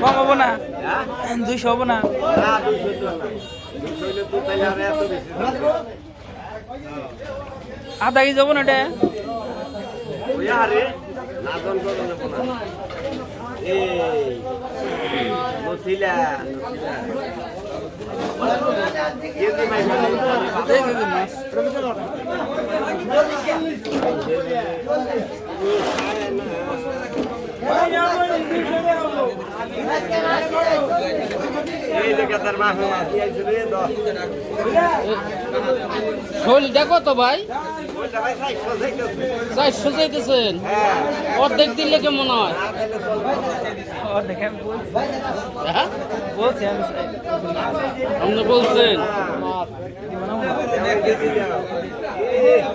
কম হব না? দুইশো হব না? আধা কেজি হব না এটা? মাছ। শৈলটা তো ভাই। চারশো চাইতেছেন? অর্ধেক দিলে কেমন হয়? হ্যাঁ? আপনি বলছেন?